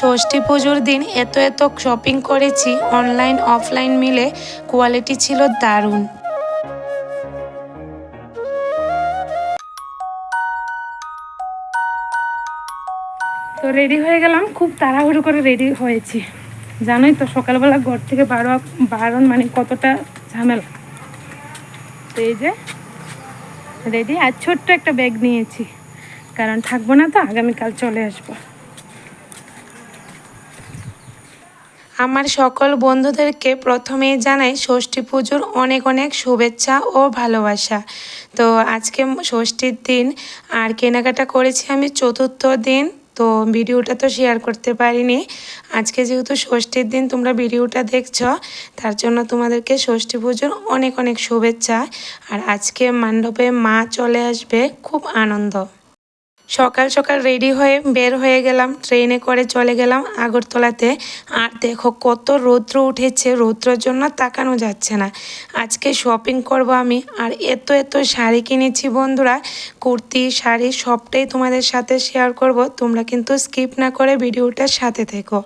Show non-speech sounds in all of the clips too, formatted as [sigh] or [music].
ষষ্ঠী পুজোর দিন এত এত শপিং করেছি অনলাইন অফলাইন মিলে কোয়ালিটি ছিল দারুণ। তো রেডি হয়ে গেলাম, খুব তাড়াহুড়ো করে রেডি হয়েছি। জানোই তো, সকালবেলা ঘর থেকে বারো বারণ মানে কতটা ঝামেলা। তো এই যে রেডি আর ছোট্ট একটা ব্যাগ নিয়েছি, কারণ থাকব না তো, আগামীকাল চলে আসব। আমার সকল বন্ধুদেরকে প্রথমেই জানাই ষষ্ঠী পুজোর অনেক অনেক শুভেচ্ছা ও ভালোবাসা। তো আজকে ষষ্ঠীর দিন আর কেনাকাটা করেছি আমি চতুর্থ দিন, তো ভিডিওটা তো শেয়ার করতে পারিনি। আজকে যেহেতু ষষ্ঠীর দিন তোমরা ভিডিওটা দেখছ, তার জন্য তোমাদেরকে ষষ্ঠী পুজোর অনেক অনেক শুভেচ্ছা। আর আজকে মণ্ডপে মা চলে আসবে, খুব আনন্দ। সকাল সকাল রেডি হয়ে বের হয়ে গেলাম ট্রেনে করে চলে গেলাম আগরতলাতে। আর দেখো কত রৌদ্র উঠেছে, রৌদ্রর জন্য তাকানো যাচ্ছে না। আজকে শপিং করব আমি। আর এত এত শাড়ি কিনেছি বন্ধুরা, কুর্তি, শাড়ি সবটাই তোমাদের সাথে শেয়ার করব। তোমরা কিন্তু স্কিপ না করে ভিডিওটার সাথে থেকো।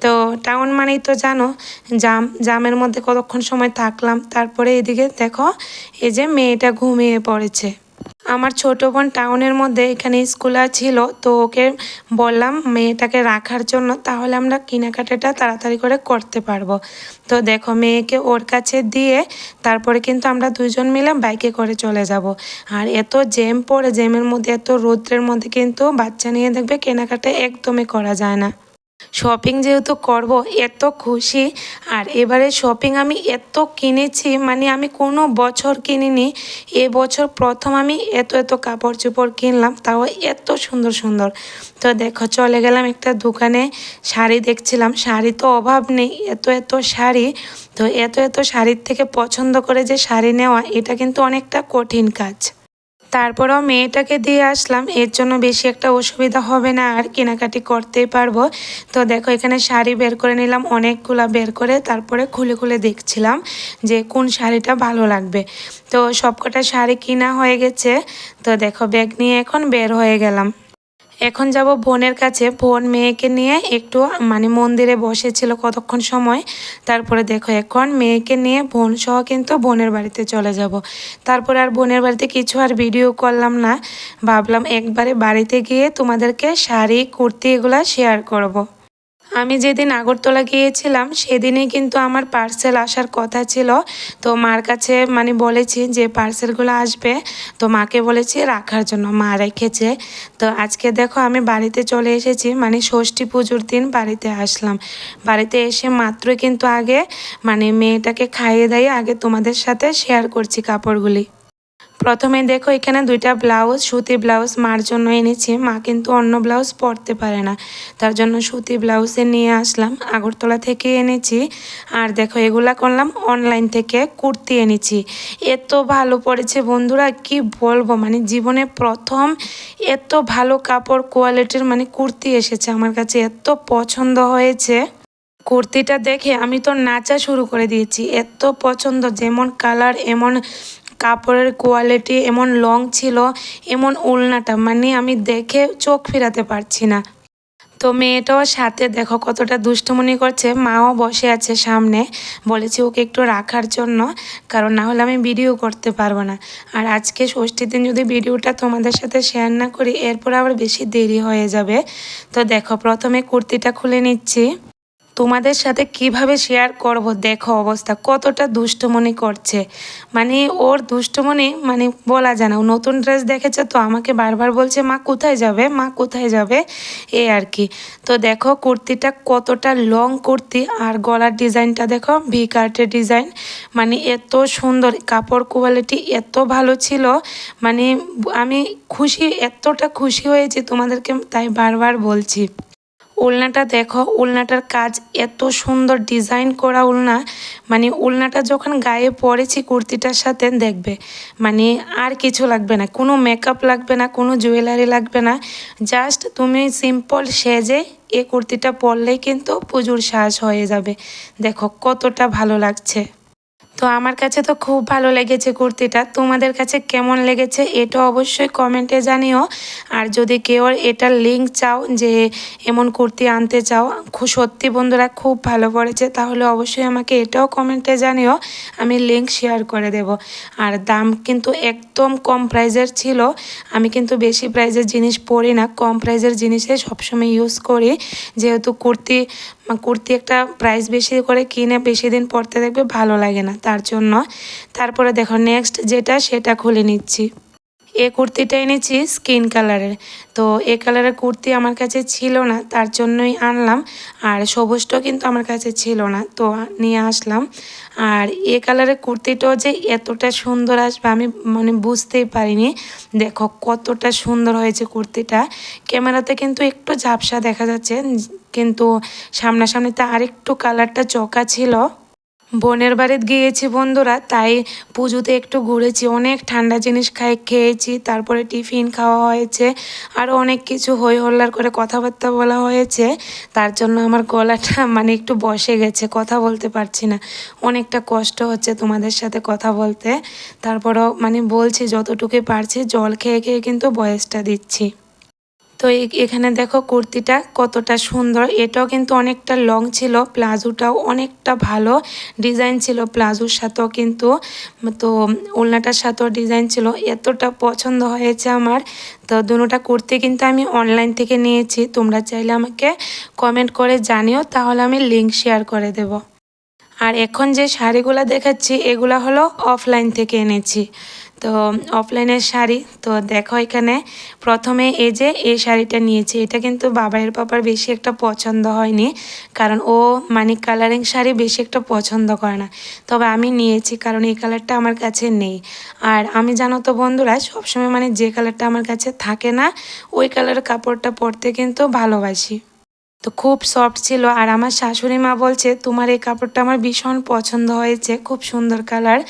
তো টাউন মানেই তো জানো, জাম, জামের মধ্যে কতক্ষণ সময় থাকলাম। তারপরে এদিকে দেখো, এই যে মেয়েটা ঘুমিয়ে পড়েছে। আমার ছোট বোন টাউনের মধ্যে এখানে স্কুল ছিল, তো ওকে বললাম, মেয়েটাকে রাখার জন্য তাহলে আমরা কেনাকাটাটা তাড়াতাড়ি করে করতে পারব। তো দেখো, মেয়েকে ওর কাছে দিয়ে তারপরে কিন্তু আমরা দুইজন মিলে বাইকে করে চলে যাব। আর এত জ্যাম পড়ে জ্যামের মধ্যে, এত রৌদ্রের মধ্যে কিন্তু বাচ্চা নিয়ে দেখবে কেনাকাটা একদমই করা যায় না। শপিং যেহেতু করব, এত খুশি। আর এবারে শপিং আমি এত কিনেছি মানে আমি কোনো বছর কিনিনি। এ বছর প্রথম আমি এত এত কাপড় চোপড় কিনলাম, তাও এত সুন্দর সুন্দর। তো দেখো, চলে গেলাম একটা দোকানে, শাড়ি দেখছিলাম। শাড়ি তো অভাব নেই, এত এত শাড়ি। তো এত এত শাড়ির থেকে পছন্দ করে যে শাড়ি নেওয়া, এটা কিন্তু অনেকটা কঠিন কাজ। তারপরেও মেয়েটাকে দিয়ে আসলাম। এর জন্য বেশি একটা অসুবিধা হবে না, আর কেনাকাটি করতেই পারব। তো দেখো, এখানে শাড়ি বের করে নিলাম, অনেকগুলো বের করে তারপরে খুলে খুলে দেখছিলাম যে কোন শাড়িটা ভালো লাগবে। তো সবকটা শাড়ি কিনা হয়ে গেছে। তো দেখো, ব্যাগ নিয়ে এখন বের হয়ে গেলাম। এখন যাব বোনের কাছে। বোন মেয়েকে নিয়ে একটু মানে মন্দিরে বসেছিল কতক্ষণ সময়, তারপরে দেখো এখন মেয়েকে নিয়ে বোন সহ কিন্তু বোনের বাড়িতে চলে যাব। তারপরে আর বোনের বাড়িতে কিছু আর ভিডিও করলাম না। ভাবলাম একবারে বাড়িতে গিয়ে তোমাদেরকে শাড়ি, কুর্তি এগুলো শেয়ার করব। আমি যেদিন আগরতলা গিয়েছিলাম, সেদিনই কিন্তু আমার পার্সেল আসার কথা ছিল। তো মার কাছে মানে বলেছি যে পার্সেলগুলো আসবে। তো মাকে বলেছি রাখার জন্য, মা রেখেছে। তো আজকে দেখো আমি বাড়িতে চলে এসেছি মানে ষষ্ঠী পুজোর দিন বাড়িতে আসলাম। বাড়িতে এসে মাত্রই কিন্তু আগে মানে মেয়েটাকে খাইয়ে দিয়ে, আগে তোমাদের সাথে শেয়ার করছি কাপড়গুলি। প্রথমে দেখো এখানে দুইটা ব্লাউজ, সুতি ব্লাউজ মার জন্য এনেছি। মা কিন্তু অন্য ব্লাউজ পরতে পারে না। তার জন্য সুতি ব্লাউজে নিয়ে আসলাম। আগরতলা থেকে এনেছি। আর দেখো এগুলা করলাম অনলাইন থেকে কুর্তি এনেছি। এত ভালো পড়েছে বন্ধুরা, কি বলব? মানে জীবনে প্রথম এত ভালো কাপড় কোয়ালিটির মানে কুর্তি এসেছে আমার কাছে। এত পছন্দ হয়েছে। কুর্তিটা দেখে আমি তো নাচা শুরু করে দিয়েছি। এত পছন্দ, যেমন কালার এমন কাপড়ের কোয়ালিটি এমন লং ছিল, এমন উলনাটা মানে আমি দেখে চোখ ফিরাতে পারছি না। তো মেয়েটাও সাথে দেখো কতটা দুষ্টমনি করছে, মাও বসে আছে সামনে, বলেছি ওকে একটু রাখার জন্য, কারণ না হলে আমি ভিডিও করতে পারব না। আর আজকে ষষ্ঠীর দিন যদি ভিডিওটা তোমাদের সাথে শেয়ার না করি, এরপর আবার বেশি দেরি হয়ে যাবে। তো দেখো, প্রথমে কুর্তিটা খুলে নিচ্ছি। তোমাদের সাথে কীভাবে শেয়ার করব? দেখো অবস্থা, কতটা দুষ্টমনি করছে। মানে ওর দুষ্টমনি মানে বলা যায় না। নতুন ড্রেস দেখেছে তো আমাকে বারবার বলছে, মা কোথায় যাবে? মা কোথায় যাবে? এ আর কি। তো দেখো কুর্তিটা কতটা লং কুর্তি আর গলার ডিজাইনটা দেখো ভি কার্টের ডিজাইন মানে এত সুন্দর, কাপড় কোয়ালিটি এত ভালো ছিল। মানে আমি খুশি, এতটা খুশি হয়েছি তোমাদেরকে, তাই বারবার বলছি। উলনাটা দেখো, উলনাটার কাজ এত সুন্দর ডিজাইন করা উলনা। মানে উলনাটা যখন গায়ে পরেছি কুর্তিটার সাথে দেখবে। মানে আর কিছু লাগবে না, কোনো মেকআপ লাগবে না, কোনো জুয়েলারি লাগবে না। জাস্ট তুমি সিম্পল সেজে এ কুর্তিটা পরলেই কিন্তু পুজোর সাজ হয়ে যাবে। দেখো কতটা ভালো লাগছে। তো আমার কাছে তো খুব ভালো লেগেছে কুর্তিটা। তোমাদের কাছে কেমন লেগেছে এটা অবশ্যই কমেন্টে জানিও। আর যদি কেউ এটার লিঙ্ক চাও যে এমন কুর্তি আনতে চাও, খু- সত্যি বন্ধুরা খুব ভালো পড়েছে তাহলে অবশ্যই আমাকে এটাও কমেন্টে জানিও, আমি লিঙ্ক শেয়ার করে দেব। আর দাম কিন্তু একদম কম প্রাইজের ছিল, আমি কিন্তু বেশি প্রাইজের জিনিস পরি না, কম প্রাইজের জিনিসে সবসময় ইউজ করি। যেহেতু কুর্তি কুর্তি একটা প্রাইস বেশি করে কিনে বেশি দিন পরতে দেখবে ভালো লাগে না তার জন্য। তারপরে দেখো নেক্সট যেটা, সেটা খুলে নিচ্ছি। এ কুর্তিটা এনেছি স্কিন কালারের তো এ কালারের কুর্তি আমার কাছে ছিল না, তার জন্যই আনলাম। আর সবুজটাও কিন্তু আমার কাছে ছিল না, তো নিয়ে আসলাম। আর এ কালারের কুর্তিটাও যে এতটা সুন্দর আসবে, আমি মানে বুঝতেই পারিনি। দেখো, কতটা সুন্দর হয়েছে কুর্তিটা। ক্যামেরাতে কিন্তু একটু ঝাপসা দেখা যাচ্ছে, কিন্তু সামনাসামনিতে আরেকটু কালারটা চকা ছিল। বোনের বাড়িতে গিয়েছি বন্ধুরা, তাই পুজোতে একটু ঘুরেছি, অনেক ঠান্ডা জিনিস খাই, খেয়েছি, তারপরে টিফিন খাওয়া হয়েছে আরও অনেক কিছু হই হল্লার করে কথাবার্তা বলা হয়েছে, তার জন্য আমার গলাটা [laughs] মানে একটু বসে গেছে, কথা বলতে পারছি না, অনেকটা কষ্ট হচ্ছে তোমাদের সাথে কথা বলতে, তারপরও মানে বলছি যতটুকুই পারছি, জল খেয়ে খেয়ে কিন্তু বয়সটা দিচ্ছি। তো এখানে দেখো কুর্তিটা কতটা সুন্দর। এটাও কিন্তু অনেকটা লং ছিল, প্লাজোটাও অনেকটা ভালো ডিজাইন ছিল, প্লাজোর সাথেও কিন্তু, তো ওলনাটার সাথেও ডিজাইন ছিল। এতটা পছন্দ হয়েছে আমার। তো দুটোটা কুর্তি কিন্তু আমি অনলাইন থেকে নিয়েছি। তোমরা চাইলে আমাকে কমেন্ট করে জানিও, তাহলে আমি লিঙ্ক শেয়ার করে দেব। আর এখন যে শাড়িগুলো দেখাচ্ছি, এগুলো হলো অফলাইন থেকে এনেছি। তো অফলাইনের শাড়ি, তো দেখো এখানে প্রথমে এই যে এই শাড়িটা নিয়েছি, এটা কিন্তু বাবাইয়ের পাপার বেশি একটা পছন্দ হয়নি, কারণ ও মানে কালারিং শাড়ি বেশি একটা পছন্দ করে না। তবে আমি নিয়েছি, কারণ এই কালারটা আমার কাছে নেই। আর আমি জানো তো বন্ধুরা, সবসময় মানে যে কালারটা আমার কাছে থাকে না, ওই কালারের কাপড়টা পরতে কিন্তু ভালোবাসি। তো খুব সফট ছিল আর আমার শাশুড়ি মা বলছে, তোমার এই কাপড়টা আমার ভীষণ পছন্দ হয়েছে, খুব সুন্দর কালার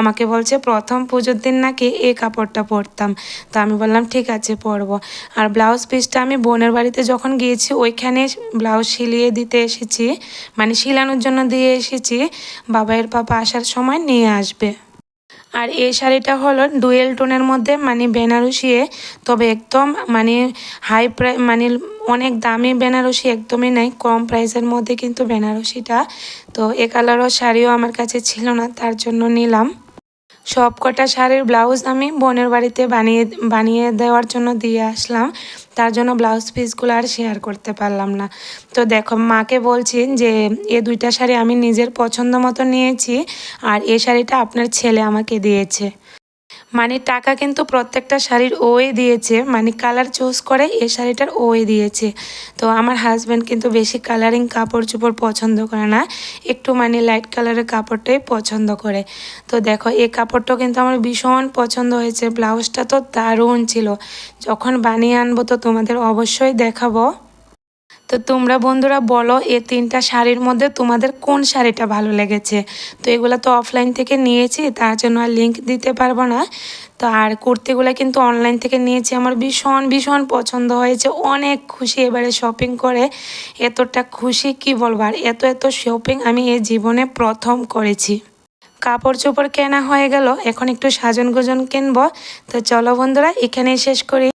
আমাকে বলছে, প্রথম পুজোর দিন নাকি এই কাপড়টা পরতাম। তো আমি বললাম, ঠিক আছে, পরবো। আর ব্লাউজ পিসটা আমি বোনের বাড়িতে যখন গিয়েছি, ওইখানে ব্লাউজ সিলিয়ে দিতে এসেছি মানে সিলানোর জন্য দিয়ে এসেছি বাবাইয়ের পাপা আসার সময় নিয়ে আসবে। আর এই শাড়িটা হলো ডুয়েল টোনের মধ্যে মানে বেনারসিয়ে, তবে একদম মানে হাই প্রাই মানে অনেক দামি বেনারসি একদমই নাই, কম প্রাইসের মধ্যে কিন্তু বেনারসিটা। তো এ কালারও শাড়িও আমার কাছে ছিল না, তার জন্য নিলাম। সব কটা শাড়ির ব্লাউজ আমি বোনের বাড়িতে বানিয়ে বানিয়ে দেওয়ার জন্য দিয়ে আসলাম। তার জন্য ব্লাউজ পিসগুলো আর শেয়ার করতে পারলাম না। তো দেখো, মাকে বলছি যে, এ দুইটা শাড়ি আমি নিজের পছন্দ মতো নিয়েছি, আর এ শাড়িটা আপনার ছেলে আমাকে দিয়েছে। মানে টাকা কিন্তু প্রত্যেকটা শাড়ির ওয়ে দিয়েছে। মানে কালার চুজ করে এ শাড়িটার ওয়ে দিয়েছে। তো আমার হাজব্যান্ড কিন্তু বেশি কালারিং কাপড় চোপড় পছন্দ করে না। একটু মানে লাইট কালারের কাপড়টাই পছন্দ করে। তো দেখো এই কাপড়টাও কিন্তু আমার ভীষণ পছন্দ হয়েছে। ব্লাউজটা তো দারুণ ছিল। যখন বানিয়ে আনব তো তোমাদের অবশ্যই দেখাবো। তো তোমরা বন্ধুরা বলো, এ তিনটা শাড়ির মধ্যে তোমাদের কোন শাড়িটা ভালো লেগেছে? তো এগুলো তো অফলাইন থেকে নিয়েছি, তার জন্য আর লিঙ্ক দিতে পারব না। তো আর কুর্তিগুলো কিন্তু অনলাইন থেকে নিয়েছি, আমার ভীষণ ভীষণ পছন্দ হয়েছে, অনেক খুশি এবারে শপিং করে। এতটা খুশি, কি বলব? আর এত এত শপিং আমি এই জীবনে প্রথম করেছি। কাপড় চোপড় কেনা হয়ে গেল, এখন একটু সাজন গোজন কিনবো। তো চলো বন্ধুরা, এখানেই শেষ করি।